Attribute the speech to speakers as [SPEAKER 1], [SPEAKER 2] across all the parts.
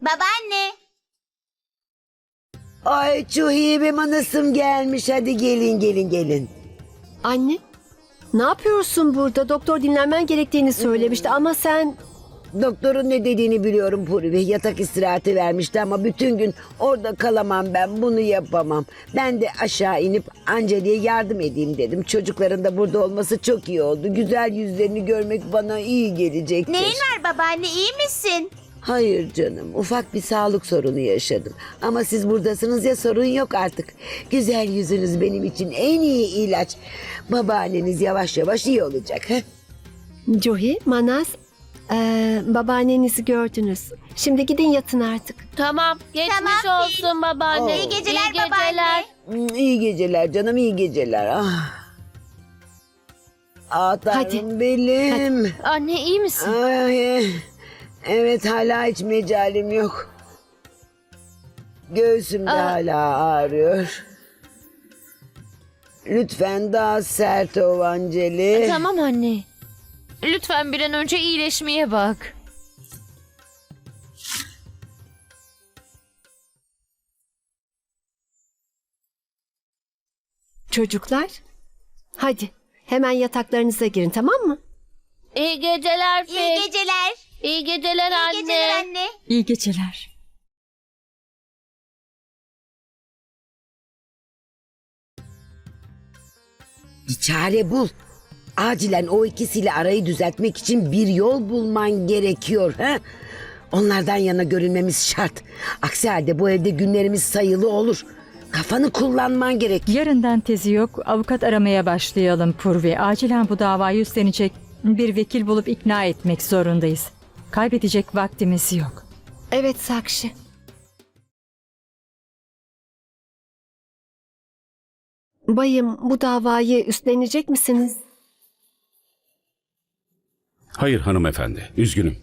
[SPEAKER 1] Babaanne.
[SPEAKER 2] Ay Çuhibe manasım gelmiş. Hadi gelin gelin gelin.
[SPEAKER 3] Anne, ne yapıyorsun burada? Doktor dinlenmen gerektiğini söylemişti ama sen...
[SPEAKER 2] Doktorun ne dediğini biliyorum Purivi. Yatak istirahati vermişti ama bütün gün orada kalamam ben. Bunu yapamam. Ben de aşağı inip Anceli'ye yardım edeyim dedim. Çocukların da burada olması çok iyi oldu. Güzel yüzlerini görmek bana iyi gelecektir.
[SPEAKER 1] Neyin var babaanne iyi misin?
[SPEAKER 2] Hayır canım. Ufak bir sağlık sorunu yaşadım. Ama siz buradasınız ya sorun yok artık. Güzel yüzünüz benim için en iyi ilaç. Babaanneniz yavaş yavaş iyi olacak. He?
[SPEAKER 3] Johi, Manas, eee, babaannenizi gördünüz. Şimdi gidin yatın artık.
[SPEAKER 4] Tamam. Geçmiş
[SPEAKER 1] Tamam,
[SPEAKER 4] olsun babaanne.
[SPEAKER 2] İyi
[SPEAKER 1] geceler
[SPEAKER 4] İyi geceler.
[SPEAKER 2] Hmm, İyi geceler canım iyi geceler. Ah. Ah tanrım
[SPEAKER 3] Hadi.
[SPEAKER 2] benim.
[SPEAKER 4] Anne iyi misin?
[SPEAKER 2] Ay, evet hala hiç mecalim yok. Göğsüm de
[SPEAKER 4] Aa.
[SPEAKER 2] hala ağrıyor. Lütfen daha sert ol Anceli.
[SPEAKER 4] Tamam anne. Lütfen bir an önce iyileşmeye bak.
[SPEAKER 3] Çocuklar, hadi hemen yataklarınıza girin tamam mı?
[SPEAKER 4] İyi geceler Fil.
[SPEAKER 1] İyi geceler.
[SPEAKER 4] İyi geceler
[SPEAKER 1] İyi
[SPEAKER 4] anne.
[SPEAKER 1] geceler anne.
[SPEAKER 5] İyi geceler.
[SPEAKER 2] Bir çare bul. Acilen o ikisiyle arayı düzeltmek için bir yol bulman gerekiyor. He? Onlardan yana görünmemiz şart. Aksi halde bu evde günlerimiz sayılı olur. Kafanı kullanman gerek.
[SPEAKER 5] Yarından tezi yok. Avukat aramaya başlayalım Purvi. Acilen bu davayı üstlenecek bir vekil bulup ikna etmek zorundayız. Kaybedecek vaktimiz yok.
[SPEAKER 3] Evet Sakşi. Bayım, bu davayı üstlenecek misiniz?
[SPEAKER 6] Hayır hanımefendi, üzgünüm.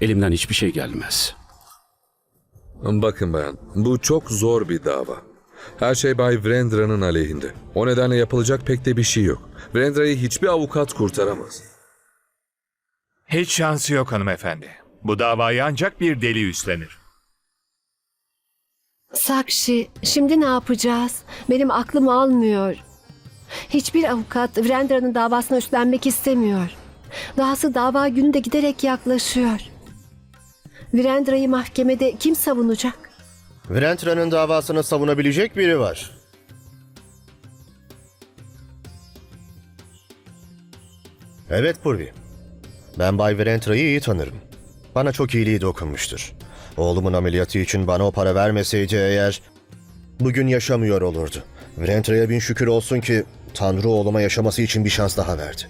[SPEAKER 6] Elimden hiçbir şey gelmez.
[SPEAKER 7] Bakın bayan, bu çok zor bir dava. Her şey Bay Vrendra'nın aleyhinde. O nedenle yapılacak pek de bir şey yok. Vrendra'yı hiçbir avukat kurtaramaz.
[SPEAKER 8] Hiç şansı yok hanımefendi. Bu davayı ancak bir deli üstlenir.
[SPEAKER 3] Sakşi, şimdi ne yapacağız? Benim aklım almıyor. Hiçbir avukat Vrendra'nın davasına üstlenmek istemiyor. Dahası dava günü de giderek yaklaşıyor. Vrendra'yı mahkemede kim savunacak?
[SPEAKER 9] Vrentra'nın davasını savunabilecek biri var. Evet Purvi. Ben Bay Vrentra'yı iyi tanırım. Bana çok iyiliği dokunmuştur. Oğlumun ameliyatı için bana o para vermeseydi eğer... Bugün yaşamıyor olurdu. Vrentra'ya bin şükür olsun ki Tanrı oğluma yaşaması için bir şans daha verdi.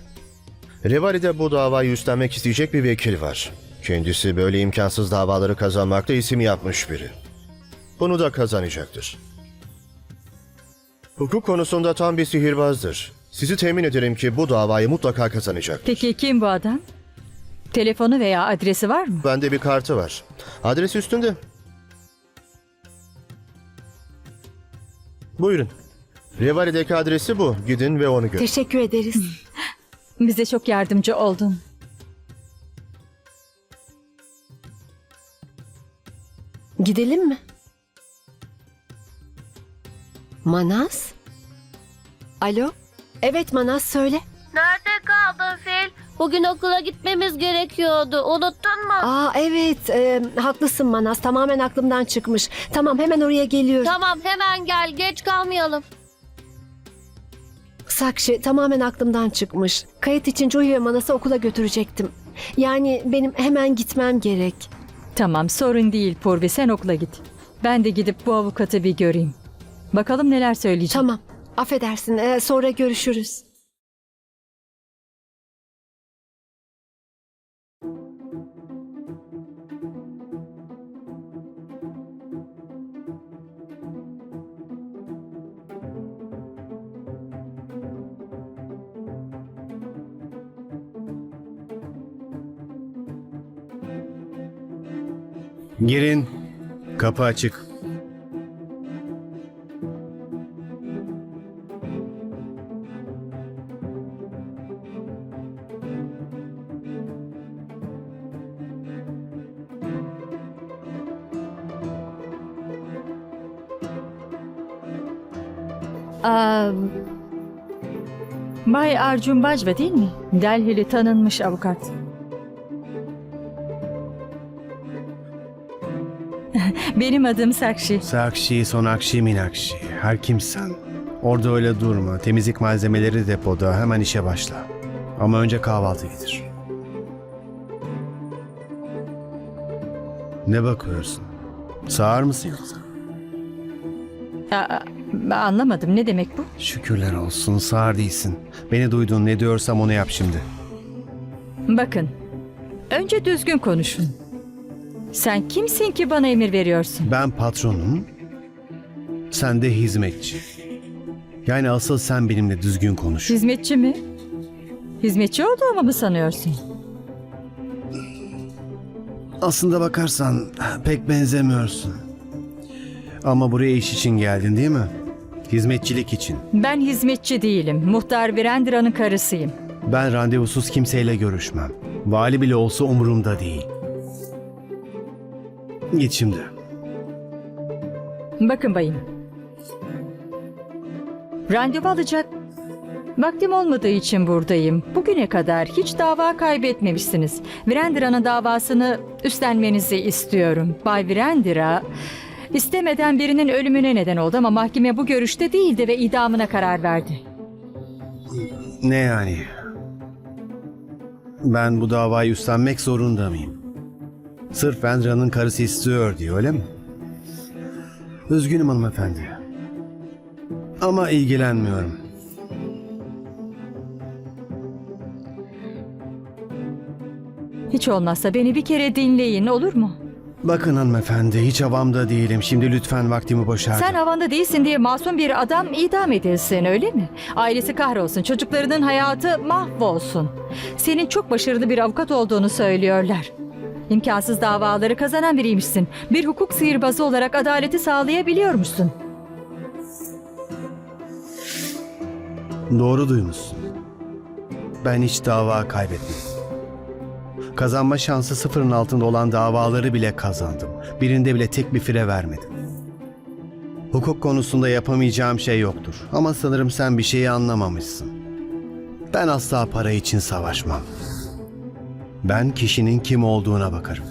[SPEAKER 9] Rivali'de bu davayı üstlenmek isteyecek bir vekil var. Kendisi böyle imkansız davaları kazanmakta isim yapmış biri. Bunu da kazanacaktır. Hukuk konusunda tam bir sihirbazdır. Sizi temin ederim ki bu davayı mutlaka kazanacak.
[SPEAKER 5] Peki kim bu adam? Telefonu veya adresi var mı?
[SPEAKER 9] Bende bir kartı var. Adres üstünde. Buyurun. Rivali'deki adresi bu. Gidin ve onu görün.
[SPEAKER 3] Teşekkür ederiz.
[SPEAKER 5] Bize çok yardımcı oldun.
[SPEAKER 3] Gidelim mi? Manas? Alo? Evet Manas söyle.
[SPEAKER 4] Nerede kaldın Fil? Bugün okula gitmemiz gerekiyordu. Unuttun mu?
[SPEAKER 3] Aa evet e, haklısın Manas tamamen aklımdan çıkmış. Tamam hemen oraya geliyorum.
[SPEAKER 4] Tamam hemen gel. Geç kalmayalım.
[SPEAKER 3] Sakşi tamamen aklımdan çıkmış. Kayıt için Joey ve Manas'ı okula götürecektim. Yani benim hemen gitmem gerek.
[SPEAKER 5] Tamam sorun değil Purvi sen okula git. Ben de gidip bu avukatı bir göreyim. Bakalım neler söyleyecek.
[SPEAKER 3] Tamam affedersin e, sonra görüşürüz.
[SPEAKER 10] Girin. Kapı açık.
[SPEAKER 3] Aa,
[SPEAKER 5] Bay Arjun Bajva değil mi? Delhili tanınmış avukat. Benim adım Sakshi.
[SPEAKER 10] Sakshi, Sonakshi, Minakshi. Her kimsen. Orada öyle durma. Temizlik malzemeleri depoda. Hemen işe başla. Ama önce kahvaltı getir. Ne bakıyorsun? Sağır mısın yoksa?
[SPEAKER 5] Aa, anlamadım ne demek bu?
[SPEAKER 10] Şükürler olsun sağır değilsin. Beni duydun ne diyorsam onu yap şimdi.
[SPEAKER 5] Bakın. Önce düzgün konuşun. Sen kimsin ki bana emir veriyorsun?
[SPEAKER 10] Ben patronum. Sen de hizmetçi. Yani asıl sen benimle düzgün konuş.
[SPEAKER 5] Hizmetçi mi? Hizmetçi olduğumu mu sanıyorsun?
[SPEAKER 10] Aslında bakarsan pek benzemiyorsun. Ama buraya iş için geldin değil mi? Hizmetçilik için.
[SPEAKER 5] Ben hizmetçi değilim. Muhtar Virendra'nın karısıyım.
[SPEAKER 10] Ben randevusuz kimseyle görüşmem. Vali bile olsa umurumda değil. Git şimdi.
[SPEAKER 5] Bakın bayım. Randevu alacak vaktim olmadığı için buradayım. Bugüne kadar hiç dava kaybetmemişsiniz. Virendra'nın davasını üstlenmenizi istiyorum. Bay Virendra istemeden birinin ölümüne neden oldu ama mahkeme bu görüşte değildi ve idamına karar verdi.
[SPEAKER 10] Ne yani? Ben bu davayı üstlenmek zorunda mıyım? Sırf Vendra'nın karısı istiyor diye öyle mi? Üzgünüm hanımefendi. Ama ilgilenmiyorum.
[SPEAKER 5] Hiç olmazsa beni bir kere dinleyin olur mu?
[SPEAKER 10] Bakın hanımefendi hiç havamda değilim. Şimdi lütfen vaktimi boşa
[SPEAKER 5] Sen havanda değilsin diye masum bir adam idam edilsin öyle mi? Ailesi kahrolsun, çocuklarının hayatı mahvolsun. Senin çok başarılı bir avukat olduğunu söylüyorlar. İmkansız davaları kazanan biriymişsin. Bir hukuk sihirbazı olarak adaleti sağlayabiliyormuşsun.
[SPEAKER 10] Doğru duymuşsun. Ben hiç dava kaybetmedim. Kazanma şansı sıfırın altında olan davaları bile kazandım. Birinde bile tek bir fire vermedim. Hukuk konusunda yapamayacağım şey yoktur. Ama sanırım sen bir şeyi anlamamışsın. Ben asla para için savaşmam. Ben kişinin kim olduğuna bakarım.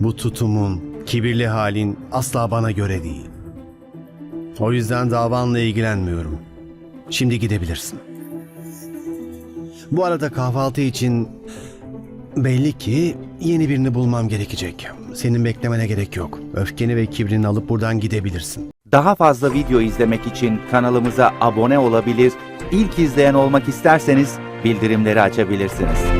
[SPEAKER 10] Bu tutumun, kibirli halin asla bana göre değil. O yüzden davanla ilgilenmiyorum. Şimdi gidebilirsin. Bu arada kahvaltı için belli ki yeni birini bulmam gerekecek. Senin beklemene gerek yok. Öfkeni ve kibrini alıp buradan gidebilirsin.
[SPEAKER 11] Daha fazla video izlemek için kanalımıza abone olabilir, ilk izleyen olmak isterseniz bildirimleri açabilirsiniz.